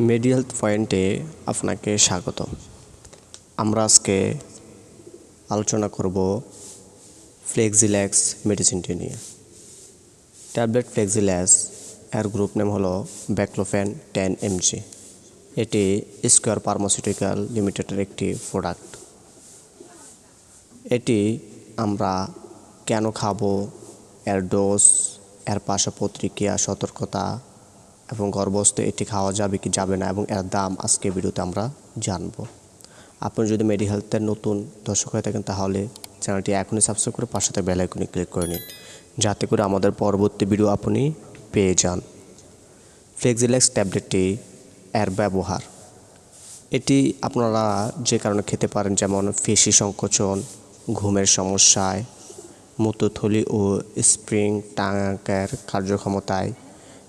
মেডি পয়েন্টে আপনাকে স্বাগত। আমরা আজকে আলোচনা করব ফ্লেক্সিল্যাক্স মেডিসিনটি নিয়ে। ট্যাবলেট ফ্লেক্সিল্যাক্স এর গ্রুপ নেম হলো ব্যাকলোফেন টেন এমজি। এটি স্কোয়ার ফার্মাসিউটিক্যাল লিমিটেডের একটি প্রোডাক্ট। এটি আমরা কেন খাব, এর ডোজ, এর পত্রিকা সতর্কতা এবং গর্ভস্থ এটি খাওয়া যাবে কি যাবে না এবং এর দাম আজকে ভিডিওতে আমরা জানব। আপনি যদি মেডি হেলথের নতুন দর্শক হয়ে থাকেন, তাহলে চ্যানেলটি এখনই সাবস্ক্রাইব করে পাশে বেল আইকনে ক্লিক করে নিন, যাতে করে আমাদের পরবর্তী ভিডিও আপনি পেয়ে যান। ফ্লেক্সিলেক্স ট্যাবলেটটি এর ব্যবহার। এটি আপনারা যে কারণে খেতে পারেন, যেমন পেশি সংকোচন, ঘুমের সমস্যায়, মূত্রথলি ও স্প্রিং টাঙ্কের কার্যক্ষমতায়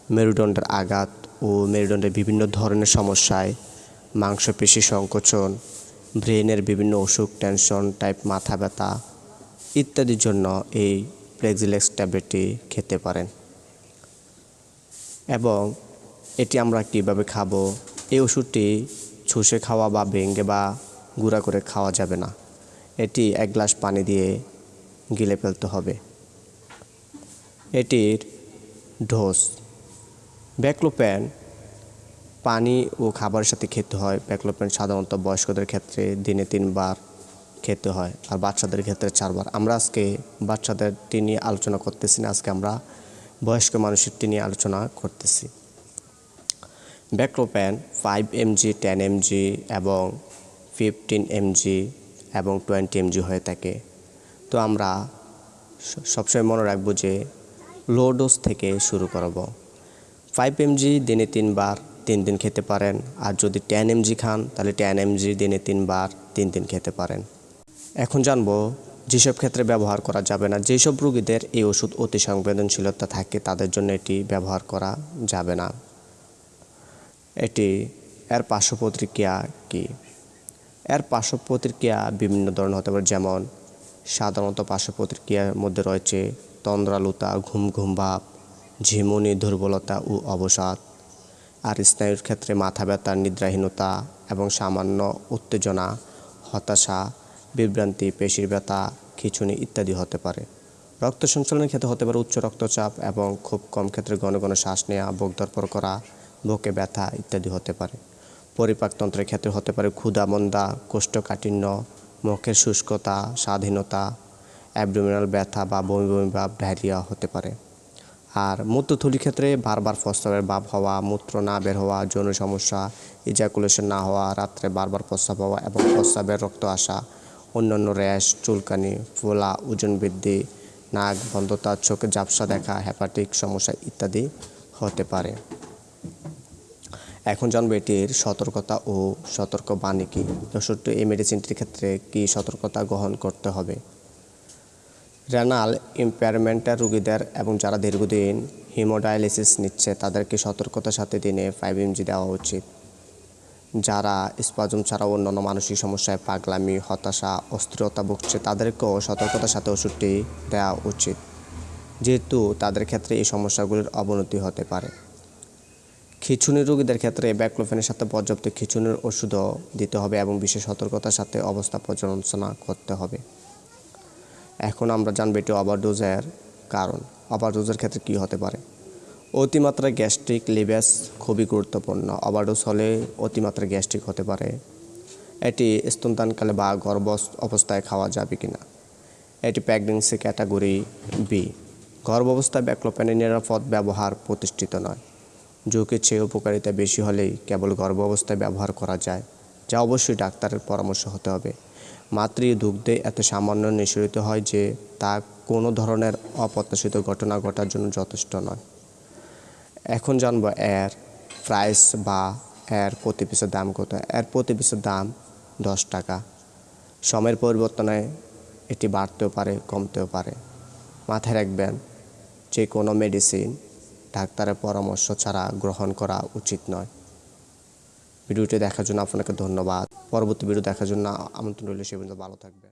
মেরুদণ্ডের আঘাত ও মেরুদণ্ডের বিভিন্ন ধরনের সমস্যায় মাংসপেশি সংকোচন, ব্রেনের বিভিন্ন অসুখ, টেনশন, টাইপ মাথা ব্যথা ইত্যাদির জন্য এই প্লেক্সিলেক্স ট্যাবলেটটি খেতে পারেন। এবং এটি আমরা কীভাবে খাব? এই ওষুধটি ছুষে খাওয়া বা ভেঙে বা গুঁড়া করে খাওয়া যাবে না। এটি এক গ্লাস পানি দিয়ে গিলে ফেলতে হবে। এটির ডোজ ব্যাকলোপ্যান পানি ও খাবারের সাথে খেতে হয়। ব্যাকলোপ্যান সাধারণত বয়স্কদের ক্ষেত্রে দিনে তিনবার খেতে হয়, আর বাচ্চাদের ক্ষেত্রে চারবার। আমরা আজকে বাচ্চাদেরটি নিয়ে আলোচনা করতেছি না, আজকে আমরা বয়স্ক মানুষেরটি নিয়ে আলোচনা করতেছি। Baclofen five mg, ten mg এবং ফিফটিন এমজি এবং টোয়েন্টি এমজি হয়ে থাকে। তো আমরা সবসময় মনে রাখব যে লো ডোজ থেকে শুরু করব। ফাইভ এমজি দিনে তিনবার, তিন দিন খেতে পারেন। আর যদি টেন এমজি খান, তাহলে টেন এমজি দিনে তিনবার, তিন দিন খেতে পারেন। এখন জানব, যেসব ক্ষেত্রে ব্যবহার করা যাবে না, যেসব রোগীদের এই ওষুধ অতি সংবেদনশীলতা থাকে, তাদের জন্য এটি ব্যবহার করা যাবে না। এটি, এর পার্শ্ব প্রতিক্রিয়া কী? এর পার্শ্ব প্রতিক্রিয়া বিভিন্ন ধরনের হতে পারে, যেমন সাধারণত পার্শ্ব প্রতিক্রিয়ার মধ্যে রয়েছে তন্দ্রালুতা, ঘুম ঘুম ভাব ঝিমুনি, দুর্বলতা ও অবসাদ। আর স্নায়ুর ক্ষেত্রে মাথা ব্যথা, নিদ্রাহীনতা এবং সামান্য উত্তেজনা, হতাশা, বিভ্রান্তি, পেশির ব্যথা, খিঁচুনি ইত্যাদি হতে পারে। রক্ত সঞ্চালনের ক্ষেত্রে হতে পারে উচ্চ রক্তচাপ এবং খুব কম ক্ষেত্রে ঘন ঘন শ্বাস নেওয়া বুক ধরপর করা, বুকে ব্যথা ইত্যাদি হতে পারে। পরিপাকতন্ত্রের ক্ষেত্রে হতে পারে ক্ষুধা, মন্দা, কোষ্ঠকাঠিন্য, মুখের শুষ্কতা, স্বাধীনতা, অ্যাবডোমিনাল ব্যথা বা বমি বমি ভাব ডায়রিয়া হতে পারে। আর মূত্রথলির ক্ষেত্রে বারবার প্রস্রাবের ভাব হওয়া, মূত্র না বের হওয়া, যৌন সমস্যা ইজাকুলেশন না হওয়া, রাত্রে বারবার প্রস্রাব হওয়া এবং প্রস্রাবের রক্ত আসা, অন্যান্য র্যাশ, চুলকানি, ফোলা, ওজন বৃদ্ধি, নাক বন্ধতা, চোখে ঝাপসা দেখা হ্যাপাটিক সমস্যা ইত্যাদি হতে পারে। এখন জানব এটির সতর্কতা ও সতর্ক বাণী কী ওষুধটি এই মেডিসিনটির ক্ষেত্রে কী সতর্কতা গ্রহণ করতে হবে? রেনাল ইম্পেয়ারমেন্টের রোগীদের এবং যারা দীর্ঘদিন হিমোডায়ালিসিস নিচ্ছে, তাদেরকে সতর্কতার সাথে দিনে ফাইভ এমজি দেওয়া উচিত। যারা স্পাজম ছাড়া অন্যান্য মানসিক সমস্যায় পাগলামি, হতাশা, অস্থিরতা ভুগছে, তাদেরকেও সতর্কতার সাথে ওষুধটি দেওয়া উচিত। যেহেতু তাদের ক্ষেত্রে এই সমস্যাগুলির অবনতি হতে পারে। খিচুনি রোগীদের ক্ষেত্রে ব্যাকলোফেনের সাথে পর্যাপ্ত খিচুনির ওষুধও দিতে হবে এবং বিশেষ সতর্কতার সাথে অবস্থা পর্যালোচনা করতে হবে। এখন আমরা জানব এটি ওভারডোজের কারণ। ওভারডোজের ক্ষেত্রে কী হতে পারে? অতিমাত্রায় গ্যাস্ট্রিক লিভেস খুবই গুরুত্বপূর্ণ। ওভারডোজ হলে অতিমাত্রায় গ্যাস্ট্রিক হতে পারে। এটি স্তনদানকালে বা গর্ভ অবস্থায় খাওয়া যাবে কি না এটি প্রেগনেন্সি ক্যাটাগরি বি গর্ভ অবস্থায় ব্যাকলোপ্যানের নিরাপদ ব্যবহার প্রতিষ্ঠিত নয়। ঝুঁকির চেয়ে উপকারিতা বেশি হলেই কেবল গর্ভ অবস্থায় ব্যবহার করা যায়, যা অবশ্যই ডাক্তারের পরামর্শ হতে হবে। মাতৃ দুগ্ধে এত সামান্য নিঃসরিত হয় যে তা কোনো ধরনের অপ্রত্যাশিত ঘটনা ঘটার জন্য যথেষ্ট নয়। এখন জানব এর প্রাইস বা এর প্রতি পিসের দাম কত। এর প্রতি পিসের দাম দশ টাকা। সময়ের পরিবর্তনে এটি বাড়তেও পারে, কমতেও পারে। মাথায় রাখবেন যে কোনো মেডিসিন ডাক্তারের পরামর্শ ছাড়া গ্রহণ করা উচিত নয়। ভিডিওটি দেখার জন্য আপনাকে ধন্যবাদ। পরবর্তী ভিডিও দেখার জন্য আমন্ত্রণ রইল, সে পর্যন্ত ভালো থাকবেন।